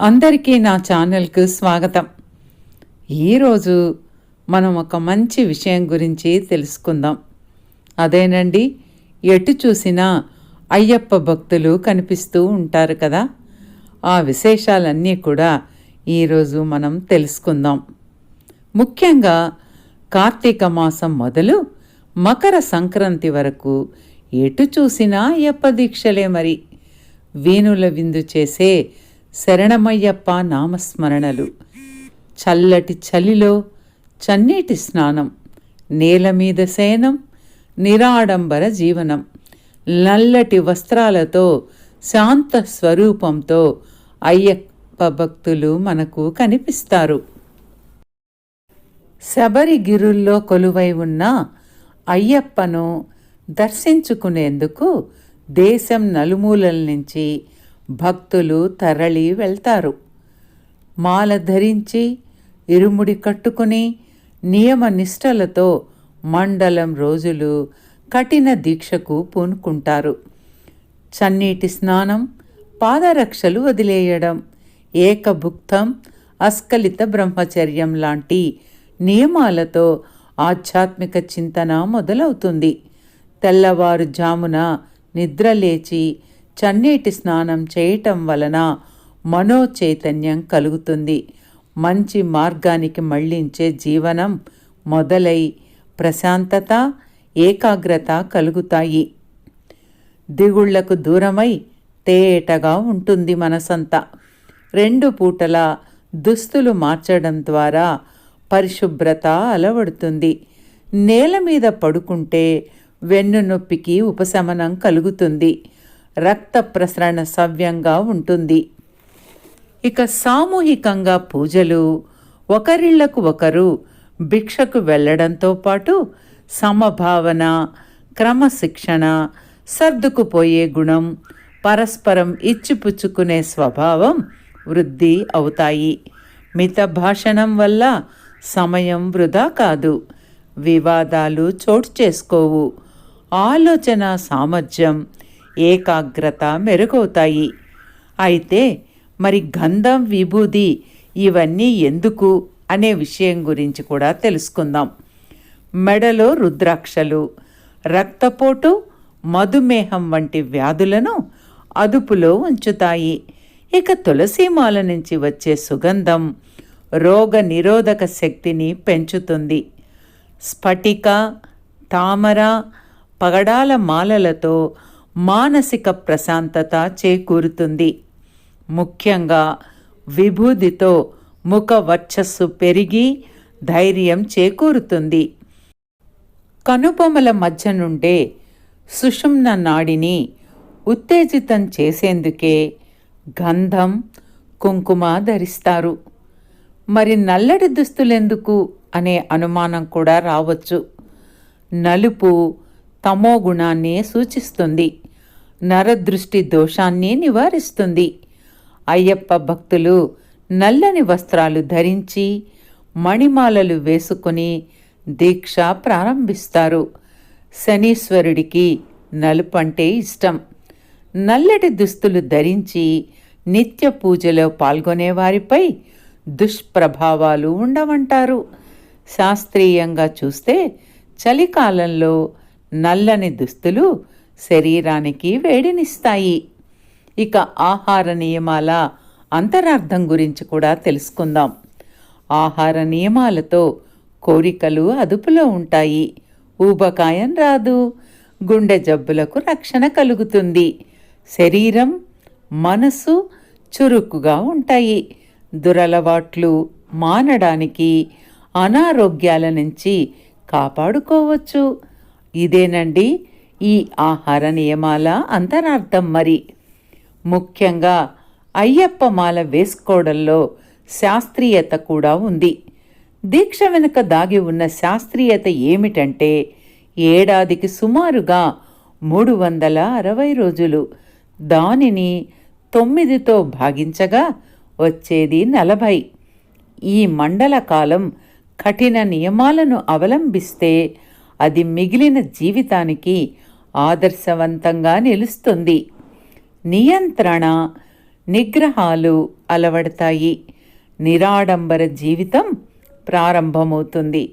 అందరికీ నా ఛానల్కు స్వాగతం. ఈరోజు మనం ఒక మంచి విషయం గురించి తెలుసుకుందాం. అదేనండి ఎటు చూసినా అయ్యప్ప భక్తులు కనిపిస్తూ ఉంటారు కదా? ఆ విశేషాలన్నీ కూడా ఈరోజు మనం తెలుసుకుందాం. ముఖ్యంగా కార్తీక మాసం మొదలు మకర సంక్రాంతి వరకు ఎటు చూసినా అయ్యప్ప దీక్షలే మరి. వేణుల విందు చేసే శరణమయ్యప్ప నామస్మరణలు. చల్లటి చలిలో చన్నీటి స్నానం. నేల మీద శయనం నిరాడంబర జీవనం. నల్లటి వస్త్రాలతో శాంత స్వరూపంతో అయ్యప్ప భక్తులు మనకు కనిపిస్తారు. శబరిగిరుల్లో కొలువై ఉన్న అయ్యప్పను దర్శించుకునేందుకు దేశం నలుమూలల నుంచి భక్తులు తరలి వెళ్తారు. మాల ధరించి ఇరుముడి కట్టుకుని నియమ నిష్టలతో మండలం రోజులు కఠిన దీక్షకు పూనుకుంటారు. చన్నీటి స్నానం పాదరక్షలు వదిలేయడం ఏకభుక్తం అస్కలిత బ్రహ్మచర్యం లాంటి నియమాలతో ఆధ్యాత్మిక చింతన మొదలవుతుంది. తెల్లవారుజామున నిద్రలేచి చన్నీటి స్నానం చేయటం వలన మనోచైతన్యం కలుగుతుంది. మంచి మార్గానికి మళ్ళించే జీవనం మొదలై ప్రశాంతత ఏకాగ్రత కలుగుతాయి. దిగుళ్ళకు దూరమై తేటగా ఉంటుంది మనసంతా. రెండు పూటల దుస్తులు మార్చడం ద్వారా పరిశుభ్రత అలవడుతుంది. నేల మీద పడుకుంటే వెన్ను నొప్పికి ఉపశమనం కలుగుతుంది. రక్త ప్రసరణ సవ్యంగా ఉంటుంది. ఇక సామూహికంగా పూజలు ఒకరిళ్ళకు ఒకరు భిక్షకు వెళ్ళడంతో పాటు సమభావన క్రమశిక్షణ సర్దుకుపోయే గుణం పరస్పరం ఇచ్చిపుచ్చుకునే స్వభావం వృద్ధి అవుతాయి. మిత భాషణం వల్ల సమయం వృధా కాదు. వివాదాలు చోటు చేసుకోవు. ఆలోచన సామర్థ్యం ఏకాగ్రత మెరుగవుతాయి. అయితే మరి గంధం విభూది ఇవన్నీ ఎందుకు అనే విషయం గురించి కూడా తెలుసుకుందాం. మెడలో రుద్రాక్షలు రక్తపోటు మధుమేహం వంటి వ్యాధులను అదుపులో ఉంచుతాయి. ఇక తులసీమాల నుంచి వచ్చే సుగంధం రోగ నిరోధక శక్తిని పెంచుతుంది. స్ఫటిక తామర పగడాల మాలలతో మానసిక ప్రశాంతత చేకూరుతుంది. ముఖ్యంగా విభూదితో ముఖ వర్చస్సు పెరిగి ధైర్యం చేకూరుతుంది. కనుబొమల మధ్య నుండే సుషుమ్న నాడిని ఉత్తేజితం చేసేందుకే గంధం కుంకుమ ధరిస్తారు. మరి నల్లటి దుస్తులెందుకు అనే అనుమానం కూడా రావచ్చు. నలుపు తమో గుణాన్ని సూచిస్తుంది. నరదృష్టి దోషాన్ని నివారిస్తుంది. అయ్యప్ప భక్తులు నల్లని వస్త్రాలు ధరించి మణిమాలలు వేసుకుని దీక్ష ప్రారంభిస్తారు. శనీశ్వరుడికి నలుపు అంటే ఇష్టం. నల్లటి దుస్తులు ధరించి నిత్య పూజలో పాల్గొనేవారిపై దుష్ప్రభావాలు ఉండవంటారు. శాస్త్రీయంగా చూస్తే చలికాలంలో నల్లని దుస్తులు శరీరానికి వేడినిస్తాయి. ఇక ఆహార నియమాల అంతరార్థం గురించి కూడా తెలుసుకుందాం. ఆహార నియమాలతో కోరికలు అదుపులో ఉంటాయి. ఊబకాయం రాదు. గుండె జబ్బులకు రక్షణ కలుగుతుంది. శరీరం మనసు చురుకుగా ఉంటాయి. దురలవాట్లు మానడానికి అనారోగ్యాల నుంచి కాపాడుకోవచ్చు. ఇదేనండి ఈ ఆహార నియమాల అంతరార్థం మరి. ముఖ్యంగా అయ్యప్ప మాల వేసుకోవడంలో శాస్త్రీయత కూడా ఉంది. దీక్ష వెనుక దాగి ఉన్న శాస్త్రీయత ఏమిటంటే ఏడాదికి సుమారుగా మూడు వందల అరవై రోజులు దానిని తొమ్మిదితో భాగించగా వచ్చేది నలభై. ఈ మండల కాలం కఠిన నియమాలను అవలంబిస్తే అది మిగిలిన జీవితానికి ఆదర్శవంతంగా నిలుస్తుంది. నియంత్రణ నిగ్రహాలు అలవడతాయి. నిరాడంబర జీవితం ప్రారంభమవుతుంది.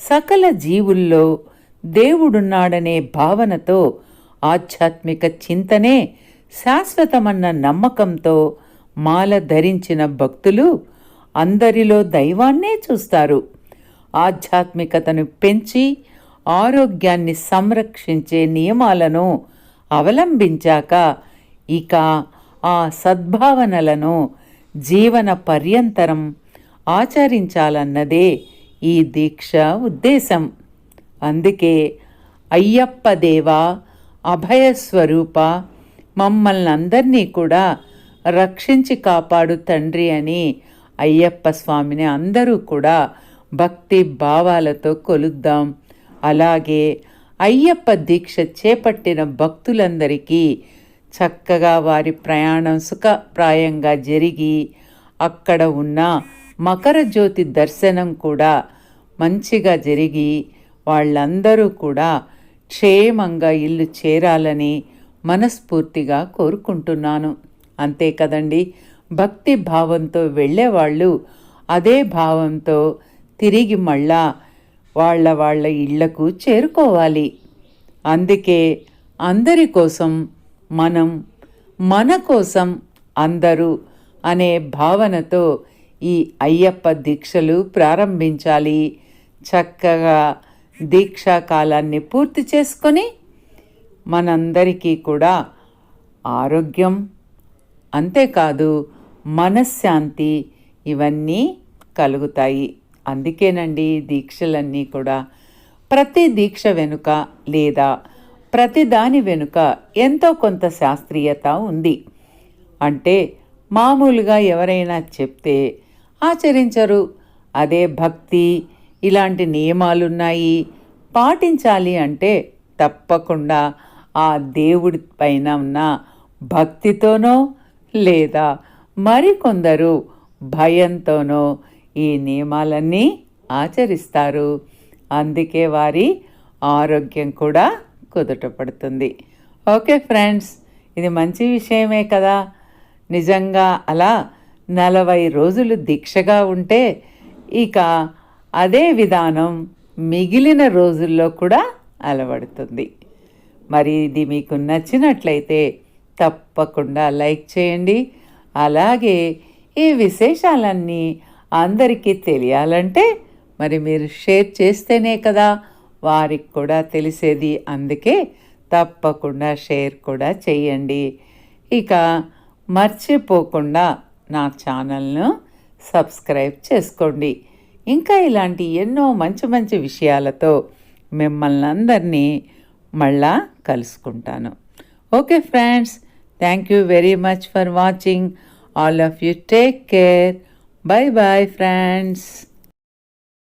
సకల జీవుల్లో దేవుడున్నాడనే భావనతో ఆధ్యాత్మిక చింతనే శాశ్వతమన్న నమ్మకంతో మాల ధరించిన భక్తులు అందరిలో దైవాన్నే చూస్తారు. ఆధ్యాత్మికతను పెంచి ఆరోగ్యాన్ని సంరక్షించే నియమాలను అవలంబించాక ఇక ఆ సద్భావనలను జీవన పర్యంతరం ఆచరించాలన్నదే ఈ దీక్ష ఉద్దేశం. అందుకే అయ్యప్ప దేవ అభయస్వరూప మమ్మల్ని అందరినీ కూడా రక్షించి కాపాడు తండ్రి అని అయ్యప్ప స్వామిని అందరూ కూడా భక్తి భావాలతో కొలుద్దాం. అలాగే అయ్యప్ప దీక్ష చేపట్టిన భక్తులందరికీ చక్కగా వారి ప్రయాణం సుఖప్రాయంగా జరిగి అక్కడ ఉన్న మకర జ్యోతి దర్శనం కూడా మంచిగా జరిగి వాళ్ళందరూ కూడా క్షేమంగా ఇల్లు చేరాలని మనస్ఫూర్తిగా కోరుకుంటున్నాను. అంతే కదండి. భక్తి భావంతో వెళ్ళేవాళ్ళు అదే భావంతో తిరిగి మళ్ళా వాళ్ళ వాళ్ళ ఇళ్ళకు చేరుకోవాలి. అందుకే అందరి కోసం మనం మన కోసం అందరూ అనే భావనతో ఈ అయ్యప్ప దీక్షలు ప్రారంభించాలి. చక్కగా దీక్షా కాలాన్ని పూర్తి చేసుకొని మనందరికీ కూడా ఆరోగ్యం అంతేకాదు మనశ్శాంతి ఇవన్నీ కలుగుతాయి. అందుకేనండి దీక్షలన్నీ కూడా ప్రతి దీక్ష వెనుక లేదా ప్రతి దాని వెనుక ఎంతో కొంత శాస్త్రీయత ఉంది. అంటే మామూలుగా ఎవరైనా చెప్తే ఆచరించరు. అదే భక్తి ఇలాంటి నియమాలున్నాయి. పాటించాలి అంటే తప్పకుండా ఆ దేవుడి పైన ఉన్న భక్తితోనో లేదా మరికొందరు భయంతోనో ఈ నియమాలన్నీ ఆచరిస్తారు. అందుకే వారి ఆరోగ్యం కూడా కుదుటపడుతుంది ఓకే ఫ్రెండ్స్ ఇది మంచి విషయమే కదా. నిజంగా అలా నలభై రోజులు దీక్షగా ఉంటే ఇక అదే విధానం మిగిలిన రోజుల్లో కూడా అలవడుతుంది. మరి ఇది మీకు నచ్చినట్లయితే తప్పకుండా లైక్ చేయండి. అలాగే ఈ విశేషాలన్నీ అందరికీ తెలియాలంటే మరి మీరు షేర్ చేస్తేనే కదా వారికి కూడా తెలిసేది. అందుకే తప్పకుండా షేర్ కూడా చేయండి. ఇక మర్చిపోకుండా నా ఛానల్ను సబ్స్క్రైబ్ చేసుకోండి. ఇంకా ఇలాంటి ఎన్నో మంచి మంచి విషయాలతో మిమ్మల్ని అందరినీ మళ్ళా కలుసుకుంటాను. Okay friends thank you very much for watching. All of you take care. Bye bye, friends.